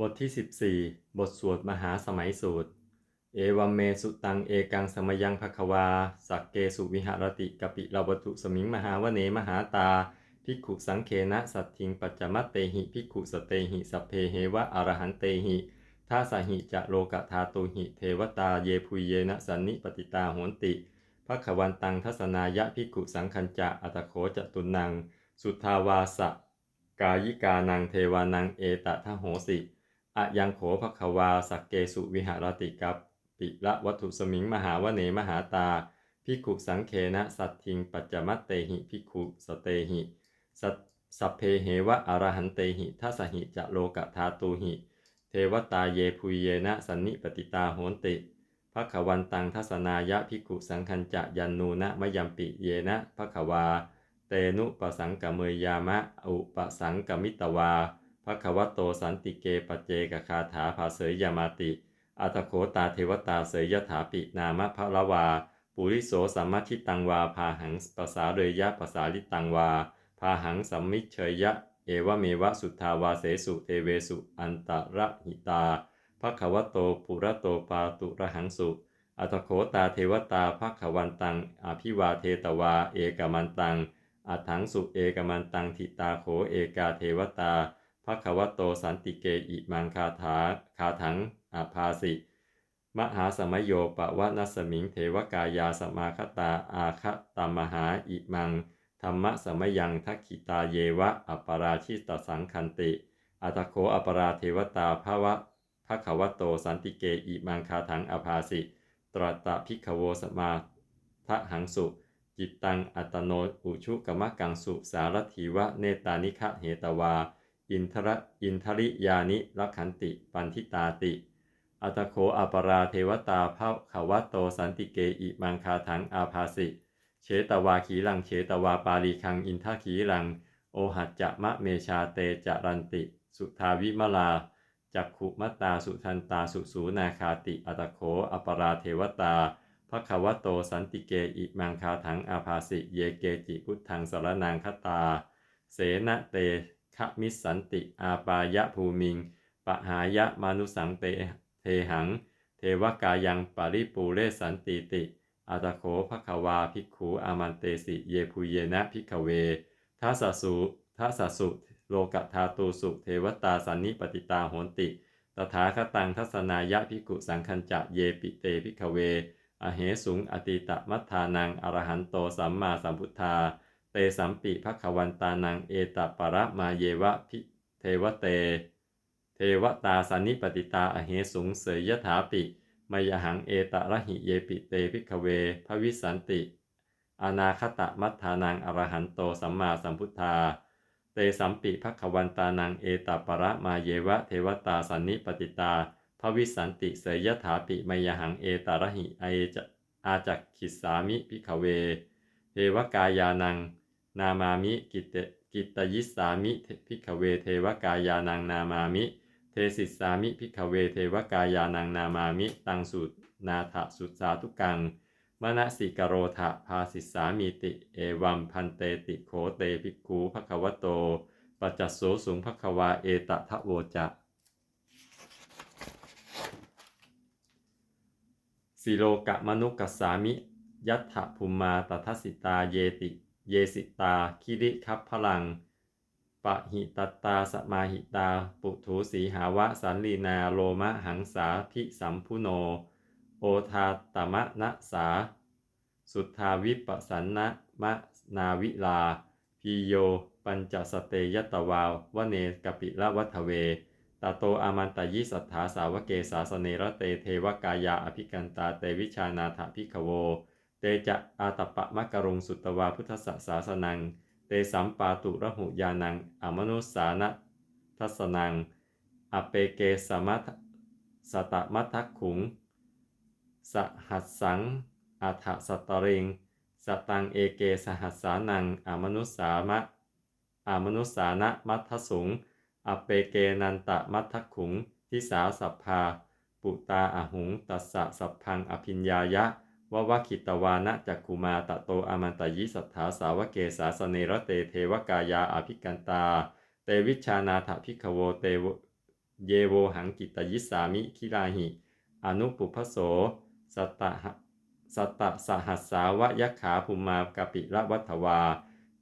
บทที่ 14 บทสวดมหาสมัยสูตร เอวัมเมสุตังเอกังสมยังภควา สักเกสุวิหารติกปิลาวัตุสมิงมหาวเนมหาตาภิกขุสังเคนะสัตทิงปัจจมัตเตหิภิกขุสเตหิสัพเพเหวะอรหันเตหิท่าสหิจะโลกธาตุหิเทวตาเยพุยเยนะสันนิปติตาโหนติภควันตังทัศนายะภิกขุสังคัญจะอัตโขจตุนัง สุทธาวาสะกายิกานังเทวานังเอตทะโหสิ อะยังโขภควาสักเกสุวิหารติกับปิละวัตถุสมิงมหาวเนมหาตาภิกุสังเคนะสัตทิงปัจจมัตเตหิภิกุสเตหิสัสัพเพเหวะอรหันเตหิทัสหิจะโลกธาตุหิ เทวตาเยพุเยนะสันนิปติตาโหนติภควันตังทัศนายะภิกุสังคัญจะยันนูนะมยัมปิเยนะภควา เตนุปสังกเมยยามะอุปสังกมิตวา ภควโตสันติเกปเจกคาถาภาเสยยามาติ อัตโขตาเทวตาเสยยถาปินามะพระละวา ปุริโสสัมมัชิตังวาพาหังปสาเรยยะปสาลิตังวาพาหังสัมมิเชยยะ เอวเมวะสุทธาวาเสสุเทเวสุอันตระหิตาภควโตปุระโตปาตุระหังสุ อัตโขตาเทวตาภควันตังอภิวาเทตวาเอกมันตังอัถังสุเอกมันตังทิตาโขเอกาเทวตา ภควโตสันติเกอิมังคาถาคาถังอาภาสิ มหาสมโยปวะนัสมิงเทวกายาสมาคตาอาคตามหาอิมัง ธรรมะสมยังทักขิตาเยวะอัปราชิตสังคันติ อัตโคอัปราเทวตาภวะภควโตสันติเกอิมังคาถังอาภาสิ ตรตะพิขโวสมาทะหังสุ จิตตังอัตโนอุชุกมะกังสุสารถีวะเนตานิคะเหตวา อินทระอินทริยานิรักขันติ ปันทิตาติ อัตโคอัปราเทวตาภาขวัตโตสันติเกอิมังคาถังอาภาสิเชตวาขีลังเชตวาปาลีคังอินทขีลัง โอหัจจะมะเมชาเตจรันติ สุทาวิมลาจักขุมตาสุทันตาสุสูนาคาติ อัตโคอัปราเทวตาภควโตสันติเกอิมังคาถังอาภาสิเยเกจิพุทธังสารนางคตา เสนเต ขมิสันติอาปายะภูมิง ปะหายะมานุสังเตเทหัง เทวกายังปริปูเรสันติติ อัตโขภควาภิกขูอามันเตสิ เยภูเยนะภิกเวทัสสุทัสสุ โลกธาตูสุเทวตาสันนิปติตาโหนติ ตถาคตังทัศนายะภิกขุสังคัญจะเยปิเตภิกเว อเหสุงอติตะมัทธานังอรหันโตสัมมาสัมพุทธา สัมปิภควันตานังเอตปรมาเยวะพิเทวเต เทวตาสันนิปติตาอเหสุงเสยยถาปิมยหังเอตระหิเยปิเตภิกเวภวิสันติ อนาคตมัทธานังอรหันโตสัมมาสัมพุทธา เตสัมปิภควันตานังเอตปรมาเยวะเทวตาสันนิปติตาภวิสันติเสยยถาปิมยหังเอตระหิไอจะอาจักขิสามิพิขเว เทวกายานัง นามามิกิตกิตยิสามิพิขเวเทวกายานังนามามิ เทสิสามิพิขเวเทวกายานังนามามิ ตังสุนาถสุสาทุกังมณสิกโรธะภาสิสามีติ เอวัมพันเตติโขเตภิกขูภควโต ปัจจโสสุงภควาเอตทะโวจะสิโลกะมนุกัสสามิ ยัตถภูมมาตทัสิตาเยติ เยสิตา คิริคัพพลัง ปะหิตตาสมาหิตา ปุถุสีหาวะสันลีนาโลมะหังสาพิสัมพุโน โอทาตมะนะสา สุทธาวิปสันนะมะนาวิลา พีโย ปัญจสเตยตวาวเนกปิละวัทเวตาโตอามันตยิสัทธาสาวเกสาสเนระเตเทวกายาอภิกันตาเตวิชานาถพิขโว เตจะอาตปะมะกรุงสุตวาพุทธสสาสนัง เตสัมปาตุระหุยานัง อมนุสานะทัสนัง อเปเกสมัทสตมัทักขุง สหัสสังอัฏฐสตริง สตังเอเกสหัสสานัง อมนุสามะอามนุสานะมัทสุง อเปเกนันตะมัททขุง ทิสาสัพพา ปุตาอหุง ตัสสะสัพพังอภิญญายะ ววคิตวานะจักขุมาตะโตอามันตยิสัทธาสาวเกสาสเนระเตเทวกายาอภิกันตา เตวิชานาถพิขโวเตวเยโวหังกิตยิสามิคิราหิ อนุปุพโสสตตะสตตะสหัสสาวะยักขาภูมากปิระวัฏวา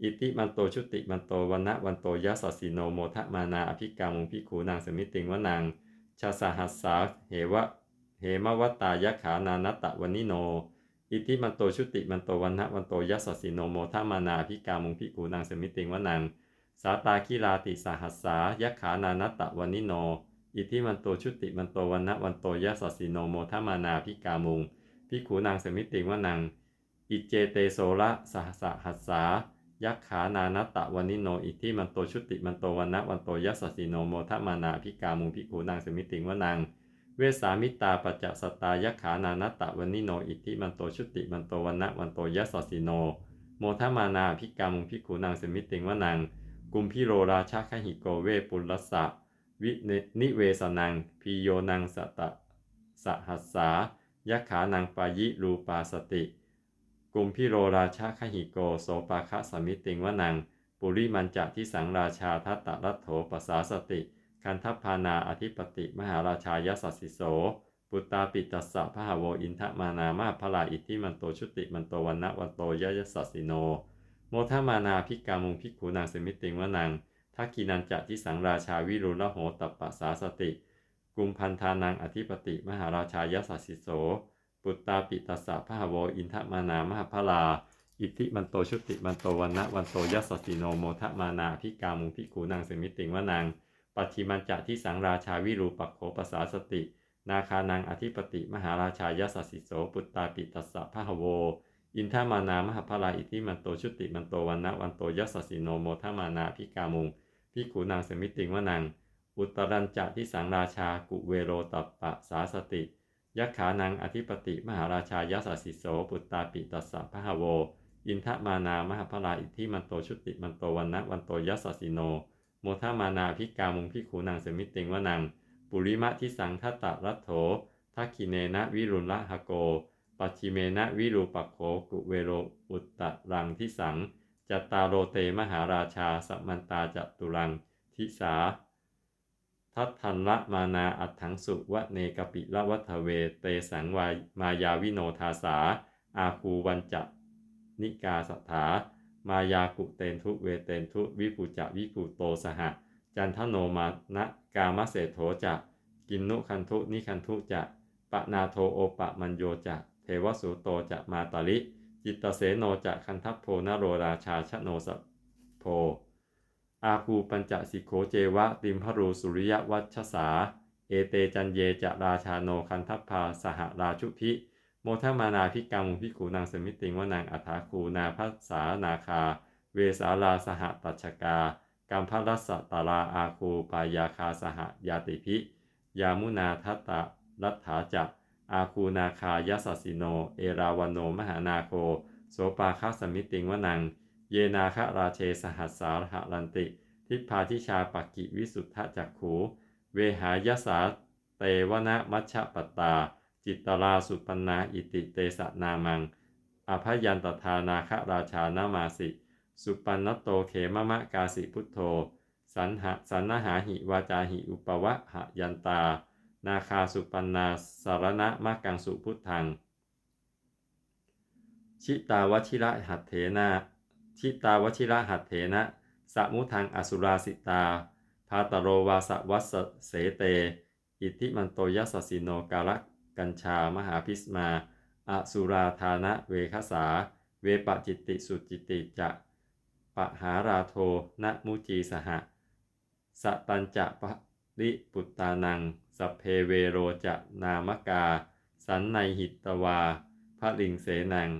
อิติมันโตชุติมันโตวันะวันโตยัสสสิโนโมทะมานาอภิกามุงพิขูนางสมิติงวนังชาสหัสสาเหวะเหมวัตตายขานานัตตะวันิโน อิติมันโตชุติมันโตวันนะวันโตยัสสิโนโมทะมานาอภิกามุงพิขูนางสมิติงวนังสาตาคิลาติสหัสสายักขานานัตตะวันิโน อิทิมันโตชุติมันโตวันนะวันโตยัสสิโนโมทะมานาพิกามุงพิขูนางสมิติงวนังอิเจเตโสระสหสหัสสายักขานานัตตะวันิโน อิทิมันโตชุติมันโตวันนะวันโตยัสสิโนโมทะมานาพิกามุงพิขูนางสมิติงวนัง เวสามิตาปัจจสตายขานานัตตะวันิโนอิทิมันโตชุติมันโตวันนะวันโตยัสสิโน โมทมานาพิกามุงพิขูนางสมิติงวนัง กุมพิโรราชาคหิโกเวปุลสสะวินิเวสนังพีโยนังสตะสหัสสายขานังปายิรูปาสติ กุมพิโรราชาคหิโกโสปาคะสมิติงวนัง ปุริมันจะที่สังราชาทัตตะรัตโถปสาสติ คันทัพพานาอธิปติมหาราชายสัสสิโส ปุตตาปิตัสสะพหโวอินทมานามาพลาอิทธิมันโตชุติมันโตวันนะวันโตยยสัสสิโน โมทมานาพิกามุงพิกขูนางสมิติงวนังทักกินันจะที่สังราชาวิรุลโหตัปปะสาสติ กุมพันธานังอธิปติมหาราชายสัสสิโส ปุตตาปิตัสสะพหโวอินทมานามหาพลาอิทธิมันโตชุติมันโตวันนะวันโตยัสสิโนโมทมานาพิกามุงพิกขูนางสมิติงวนัง ปัจฉิมันจะที่สังราชาวิรูปักโขปสาสติ นาคานังอธิปติ มหาราชายสัสสิโสปุตตาปิตัสสะพหโว อินทามานามหาพลาอิทิมันโตชุติมันโตวันนะวันโตยัสสิโนโมทมานาพิกามุงพิขูนางสมิติงวนัง อุตรัญจะที่สังราชากุเวโรตัปปะสาสติยักขานังอธิปติมหาราชายัสสิโสปุตตาปิตัสสะพหโว อินทมานามหาพลาอิทิมันโตชุติมันโตวันนะวันโตยัสสิโน โมทมานาพิกามุงพิขูนางสมิติงวนัง ปุริมะที่สังทัตตรัตโถทักขิเนนะวิรุณละหะโก ปัจฉิเมนะวิรูปักโขกุเวโรอุตตะรังทิสังจัตตาโรเตมหาราชาสัมมันตาจตุรังทิสา ทัตทันละมานาอัตถังสุวะเนกปิละวัฏเว เตสังวายมายาวิโนทาสา อาคูวันจะนิกาสัทธา มายากุเตนทุเวเตนทุวิปุจะวิปุโตสหะ จันทโนมานะกามเสโถจะกินนุคันทุนิคันทุจะปะนาโทโอปะมันโยจะเทวสุโตจะมาตาลิ จิตเสโนจะคันทัพโพนโรราชาชโนสโพอาคูปัญจสิโขเจวะติมพรูสุริยวัชสา เอเตจันเยจะราชาโนคันทัพพาสหราชุพิ โมทมานาพิกามุพิขูนางสมิติงว่านางอัฐาคูนาพัสานาคา เวสาลาสหตัชกากัมพรัสตาราอาคูปายาคาสหยาติพิยามุนาทัตตะรัฐาจักอาคูนาคายสสิโน เอราวันโนมหานาโคโสปาคาสมิติงวนัง เยนาคราเชสหัสสารหลันติ ทิพาทิชาปักกิวิสุทธจักขู เวหายสาเตวนะมัชฌปตา จิตตราสุปันนาอิติเตสะนามังอภยันตทานาคราชานามาสิ สุปันนโตเขมะมะกาสิพุทโธ สันหะสันนหาหิวาจาหิอุปวะหยันตา นาคาสุปันนาสารณะมะกังสุพุทธัง ชิตาวชิระหัตเถนะชิตาวชิระหัตเถนะสมุทังอสุราสิตาพาตโรวาสวัสเสเต อิทิมันโตยัสสิโนกาล กัญชามหาพิสมาอสุราธานะเวคสา เวปจิตติสุจิติจะปะหาราโทนะมุจีสหะสตัญจะปะริปุตตานัง สเพเวโรจะนามกา สันในหิตวาพระลิงเสนัง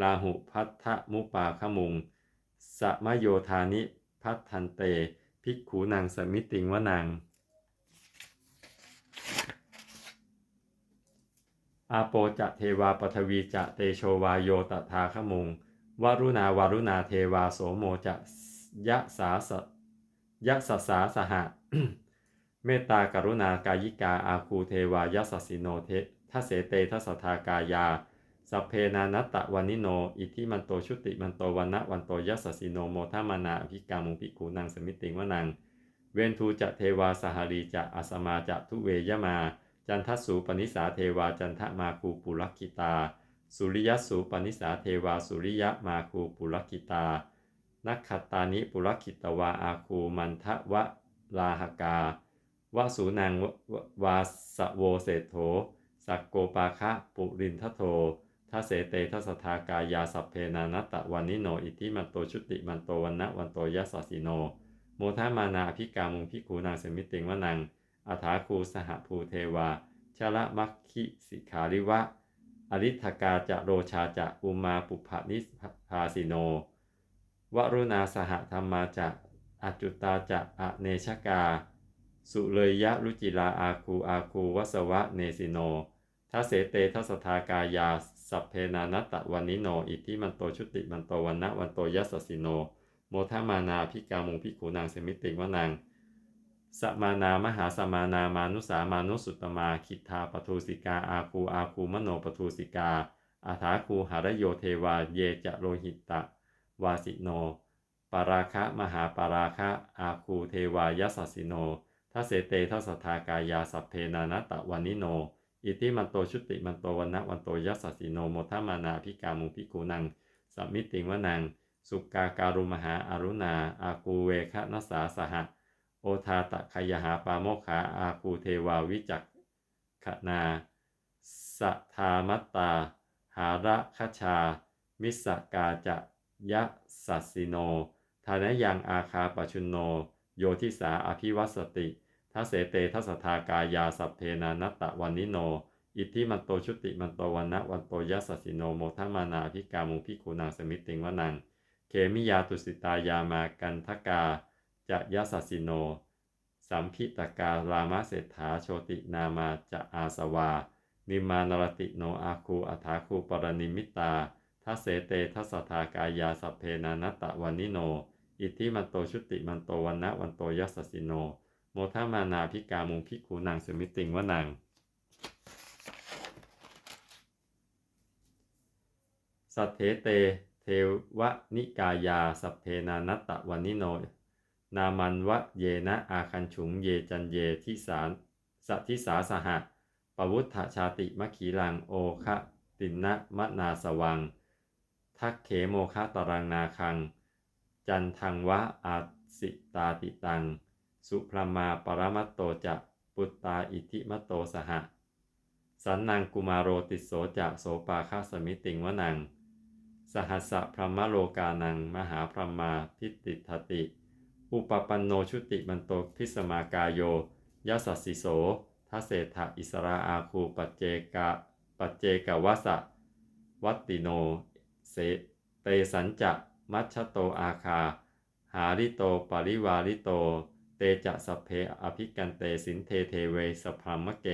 ลาหุพัทธมุปาขมุง สมโยธานิพัทธันเต ภิกขูนางสมิติงวนัง อาโปจะเทวาปทวีจะเตโชวาโยตถาขมุงวรุณาวารุณาเทวาโสโมจะยะสาสยะสสาสหะ เมตตากรุณากายิกาอาคูเทวายสสสิโนเททัเสเตทัสทากายาสัพเพนานัตตะวานิโน อิทิมันโตชุติมันโตวันนะวันโตยัสสสิโนโมทมานาภิกามุงภิกขูนางสมิติงวนัง เวนทูจะเทวาสหรีจะอสมาจะทุเวยมา จันทสูปนิสาเทวาจันทมาคูปุรคิตา สุริยสูปนิสาเทวาสุริยมาคูปุรคิตา นักขัตตานิปุรคิตวาอาคูมันทะวะลาหกาวสูนังวาสโวเศธโธสักโกปาคะปุรินทโททัสเสเตทัสทากายาสัพเพนานัตตะวันนิโนอิทิมันโตชุติมันโตวันนะวันโตยัสสสิโน โมทามานาภิกามุงพิคูนางเสมิติงวนัง อัฐาคูสหภูเทวาชละมัคคิสิขาริวะ อริธกาจะโรชาจะอุมาปุภนิพาสิโน วรุณาสหธรรมาจะอจุตาจะอเนชกา สุเลยยะรุจิลาอาคูอาคูวสวะเนสิโนทัเสเตทัสทากายา สัพเพนานัตตะวันนิโน อิทิมันโตชุติมันโตวันนะวันโตยัสสิโน โมทามานาพิกามุงพิขูนางเสมิติงวนัง สมานามหาสมานามานุสามานุสุตตมาคิทาปทูสิกาอาคูอาคูมโนปทูสิกา อาถาคูหารโยเทวาเยจะโรหิตะ วาสิโน ปาราคะมหาปาราคะอาคูเทวายัสสสิโนทัเสเตทัสทากายาสัพเพนานตตะวันนิโน อิติมันโตชุติมันโตวันนะวันโตยัสสสิโนโมทมานาพิกามุพิกูนังสัมมิติงวนัง สุกาการุมหาอารุณาอากูเวคะนัสสาสหะ โอทาตะขยหาปาโมขาอาคูเทวาวิจักขนาสัทธามัตตา หาระคชา มิสกาจะยะสัสสิโน ทานยังอาคาปชุนโน โยทิสาอภิวัสติทัเสเตทัสทากายาสัพเพนานัตตะวันนิโน อิทธิมันโตชุติมันโตวันนะวันโตยัสสสิโนโมทัมานาพิกามุพิคูนางสมิติงวนังเขมิยาตุสิตายามากันทกา จะยัสสสิโน สัมพิตกาลามะเศรษฐาโชตินามาจะอาสวา นิมานรติโนอาคูอัฐาคูปรณิมิตาทัเสเตทัสทากายาสัพเพนานัตตะวันนิโน อิทธิมันโตชุติมันโตวันนะวันโตยัสสสิโน โมทามานาพิกามุงพิคูนางสมิติงวนังสัทเทเต เทวนิกายาสัพเพนานัตตะวันนิโน นามันวะเยนะอาคันฉุงเยจันเยทิสารสัทิสาสหะปวุฒชาติมะขีลังโอคะตินนะมะนาสวัง ทักเขโมคะตรังนาคัง จันทังวะอาสิตาติตัง สุพรมาปรมัตโตจะปุตตาอิทิมัตโตสหะ สันนังกุมารโรติโสจะโสปาคาสมิติงวนัง สหัสสะพรหมโลกานัง มหาพรหมาทิติทติ อุปปันโนชุติมันโตพิสมากายโยยัสสสิโสทัเศธะอิสราอาคูปัจเจกะปัจเจกวัสะวัตติโนเสเตสัญจะมัชโตอาคา หาริโตปริวาริโต เตจะสเพอภิกันเตสินเทเทเวสพรมะเก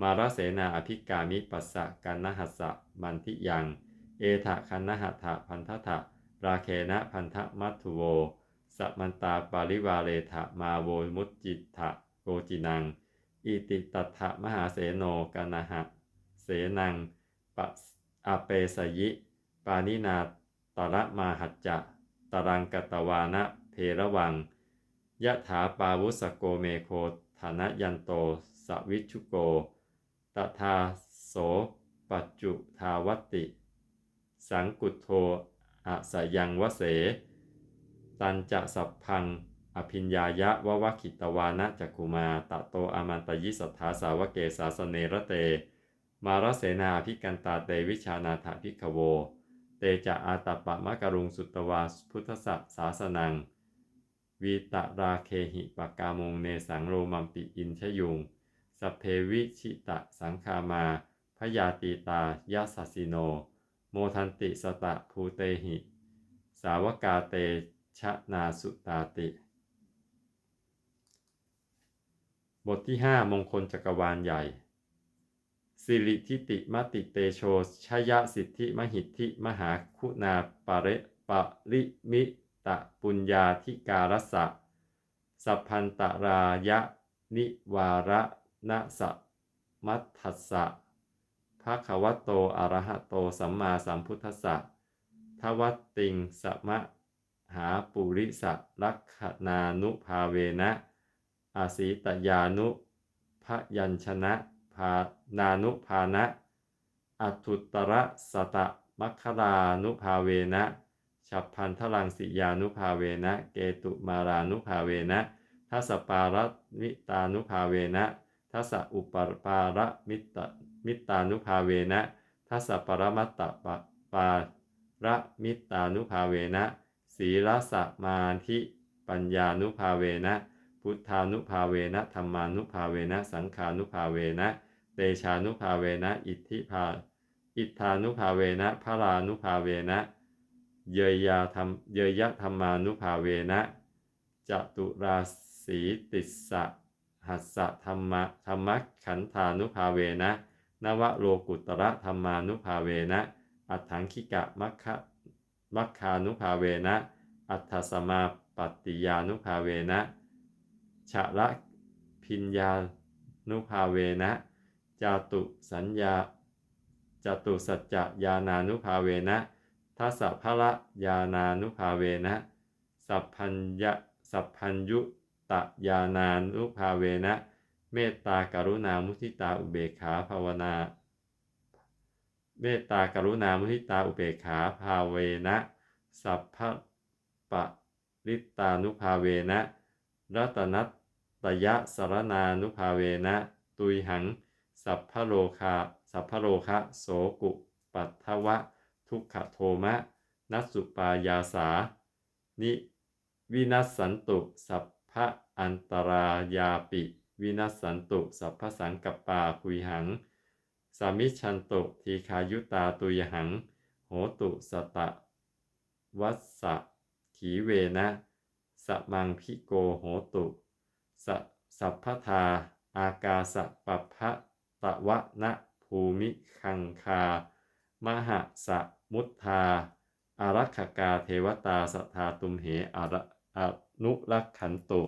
มารเสนาอภิกามิปัสสะกันนหัสสะมันทิยัง เอทะคันนหัตถะพันทถะราเคนะพันทะมัทุโว สัมันตาปาริวาเรถะมาโวมุตจิตะโกจินัง อิติตัตถะมหาเสโนกานะหะ เสนังปะอเปสยิ ปานินาตระมาหัจจะตรังกตวานะเทระวังยะถาปาวุสโกเมโคฐานะยันโตสวิชุโกตถาโสปัจจุทาวติ สังกุโทอะสยังวเส ตันจะสัพพัง อภิญญายะวะวะขิตวานะจักุมาตะโตอามันตยิสัทธาสาวเกสาสเนระเต มารเสนาพิกันตาเตวิชานาถพิกโว เตจะอาตปะมะกรุงสุตวาพุทธสัพสาสนัง วีตราเคหิปกามงเนสังโรมัมปิอินชยุงสพเพวิชิตะสังคามาพยาตีตายาสัสสิโน โมทันติสตะภูเตหิ สาวกาเต ชนาสุตาติ บทที่ 5 มงคลจักรวาลใหญ่ สิริทิติมติเตโชชยสิทธิมหิทธิมหาคุณาปะเรปะริมิตะปุญญาธิการสะสัพพันตรายะ นิวาระนะสะมัทธัสสะภะคะวะโตอะระหะโตสัมมาสัมพุทธัสสะทวัตติงสมะ หาปุริสะลักขณานุภาเวนะ อาศีตยานุพยัญชนะพานานุภานะอัตุตระสตะมัคคลานุภาเวนะฉับพันทลังสิยานุภาเวนะ เกตุมารานุภาเวนะทัสปารมิตานุภาเวนะทัสสะอุปปารมิตมิตานุภาเวนะทัสสะปรมัตตปะปาระมิตานุภาเวนะ ศีลสมาธิปัญญานุภาเวนะ พุทธานุภาเวนะธรรมานุภาเวนะ สังขานุภาเวนะเตชานุภาเวนะ อิทธิภา อิทธานุภาเวนะพระรานุภาเวนะเยยยาธรรมเยยยะธรรมานุภาเวนะจตุราสีติสสะหัสสะธรรมะธรรมขันธานุภาเวนะ นวโลกุตระธรรมานุภาเวนะ อัฏฐังคิกะมัคคะ มัคคานุภาเวนะ อัฏฐสมาปัตติยานุภาเวนะชะละพิญญานุภาเวนะ จาตุสัญญาจตุสัจจะญาณานุภาเวนะทัสสะภะญาณานุภาเวนะ สัพพัญญะสัพพัญยุตะญาณานุภาเวนะ เมตตากรุณามุทิตาอุเบกขาภาวนา เมตตากรุณามุทิตาอุเบกขาภาเวนะ สัพพะปะริตานุภาเวนะรัตนัตตยะสารนานุภาเวนะ ตุยหัง สัพพโลคาสัพพโลคะโสกุปัททวะ ทุกขโทมะ นัสสุปายาสา นิวินัสสันตุ สัพพะอันตรายาปิ วินัสสันตุ สัพพสังกปปาคุยหัง สามิชันตุทีคายุตาตุยหัง โหตุสตะ วัสสะขีเวนะสมังพิโกโหตุสสัพพทา อากาสปปพะตะวะนะภูมิคังคา มหะสะมุทธาอารักขกาเทวตาสทาตุมเหอระอนุรักขันตุ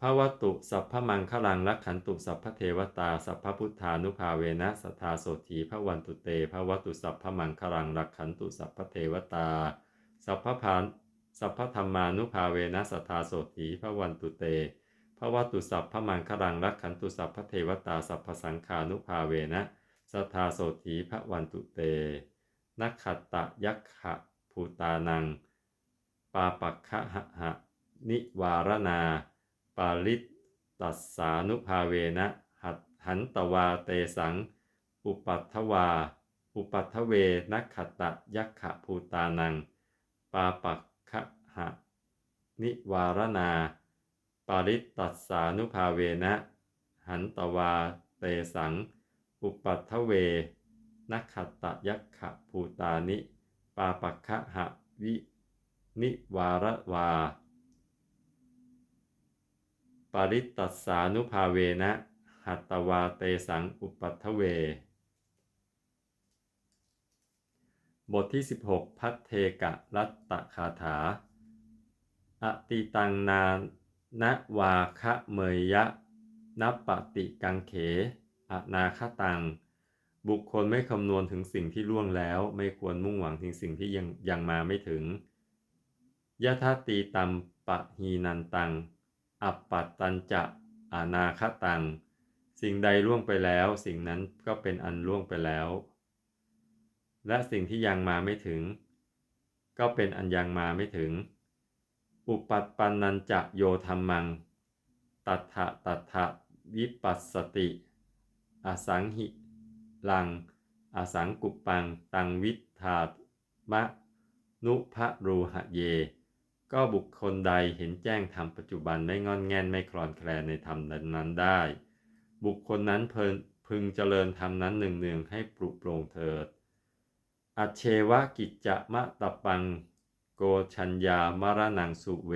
ภาวตุสัพพมังคลังรักขันตุสัพพเทวตาสัพพพุทธานุภาเวนะสัทธาโสธีพระวันตุเตภาวตุสัพพมังคลังรักขันตุสัพพเทวตา สัพพพานสัพพธรรมานุภาเวนะสัทธาโสธีพระวันตุเตภาวตุสัพพมังคลังรักขันตุสัพพเทวตาสัพพสังขานุภาเวนะสัทธาโสธีพระวันตุเตนักขตะยักขะภูตานัง ปาปักขะหะหะนิวารนา ปาลิตตัสสานุภาเวนะหัตหันตวาเตสัง อุปัตถวา อุปัตถเวนักขตะยักขะภูตานัง ปาปักขะหะนิวารนาปาลิตตัสสานุภาเวนะ หันตวาเตสัง อุปัตถเวนักขตะยักขะภูตานิ ปาปักขะหะวิ นิวารวา ริตตสานุภาเวนะ หัตตวาเตสังอุปัตถเว บทที่ 16 พัทเทกะรัตตคาถา อติตังนานวาคะเมยยะนับปติกังเขอนาคตัง บุคคลไม่คำนวณถึงสิ่งที่ล่วงแล้ว ไม่ควรมุ่งหวังถึงสิ่งที่ยังยังมาไม่ถึงยะทาตีตัมปะหีนันตัง อัปปัตตัญจะอนาคตัง สิ่งใดล่วงไปแล้ว สิ่งนั้นก็เป็นอันล่วงไปแล้ว และสิ่งที่ยังมาไม่ถึง ก็เป็นอันยังมาไม่ถึง อุปัตปันนันจะโยธรรมัง ตัทธะตัทธะวิปัสสติ อสังหิลัง อสังกุปปัง ตังวิทามะ นุภะรูหะเย ก็บุคคลใดเห็นแจ้งธรรมปัจจุบันไม่งอนแงนไม่คลอนแคลนในธรรมนั้นได้ บุคคลนั้นเพินพึงเจริญธรรมนั้นหนึ่งๆให้ปลุกโปร่งเถิด อัเชวะกิจจะมะตะปัง โกชัญญามรณังสุเว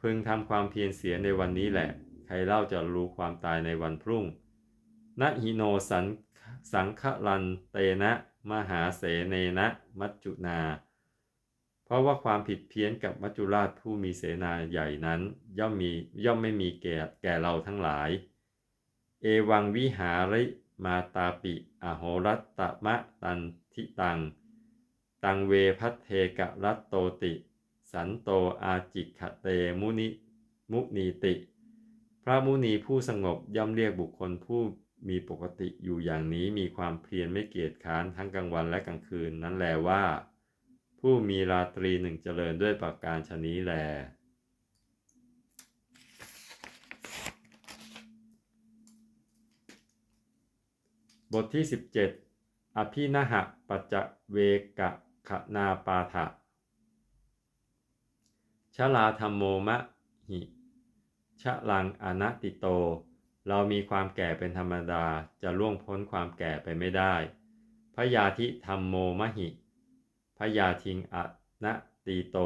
พึงทำความเพียรเสียในวันนี้แหละ ใครเล่าจะรู้ความตายในวันพรุ่งนะหิโนสันสังฆลันเตนะ มหาเสเนนะ มัจจุนา เพราะว่าความผิดเพี้ยนกับมัจจุราชผู้มีเสนาใหญ่นั้น ย่อมมีย่อมไม่มีแก่แก่เราทั้งหลาย เอวังวิหาริมาตาปิ อโหรัตตมะตันทิตัง ตังเวพัทเทกะรัตโตติ สันโตอาจิกขเตมุนิมุนีติ พระมุนีผู้สงบย่อมเรียกบุคคลผู้มีปกติอยู่อย่างนี้มีความเพียรไม่เกียจค้านทั้งกลางวันและกลางคืนนั้นแลว่า ผู้มีราตรีหนึ่งเจริญด้วยประการชนี้แล บทที่ 17 อภินหะปัจจเวกะขนาปาทะชลาธรรมโมมะหิชะลังอนัตติโต เรามีความแก่เป็นธรรมดาจะล่วงพ้นความแก่ไปไม่ได้พยาธิธรรมโมมหิ พยาทิงอนัตติโต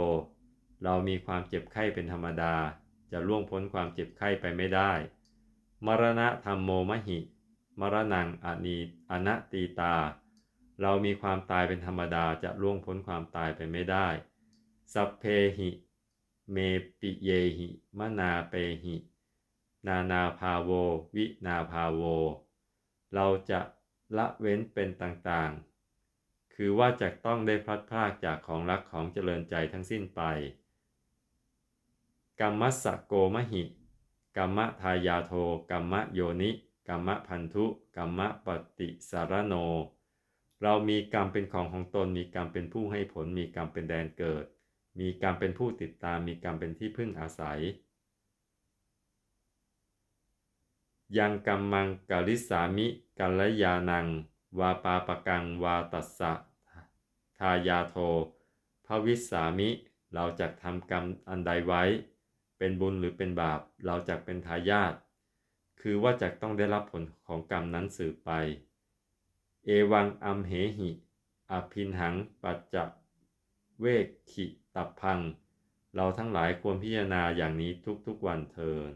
เรามีความเจ็บไข้เป็นธรรมดา จะล่วงพ้นความเจ็บไข้ไปไม่ได้ มรณะธรรมโมมหิ มรณังอนีอนัตตีตา เรามีความตายเป็นธรรมดาจะล่วงพ้นความตายไปไม่ได้ สัพเพหิ เมปิเยหิมนาเปหิ นานาภาโว วินาภาโว เราจะละเว้นเป็นต่างๆ คือว่าจะต้องได้พลัดพรากจากของรักของเจริญใจทั้งสิ้นไป กรรมัสสะโกมหิ กรรมทายาโทกรรมโยนิ กรรมพันธุกรรมปฏิสารโน เรามีกรรมเป็นของของตน มีกรรมเป็นผู้ให้ผล มีกรรมเป็นแดนเกิด มีกรรมเป็นผู้ติดตาม มีกรรมเป็นที่พึ่งอาศัย ยังกรรมังกาลิสามิกัลยานัง วาปาปกังวาตัสสะทายาโทภวิสามิ เราจะทำกรรมอันใดไว้ เป็นบุญหรือเป็นบาป เราจะเป็นทายาท คือว่าจะต้องได้รับผลของกรรมนั้นสืบไป เอวังอัมเหหิอภินหังปัจจเวกขิตับพัง เราทั้งหลายควรพิจารณาอย่างนี้ทุกๆวันเทิน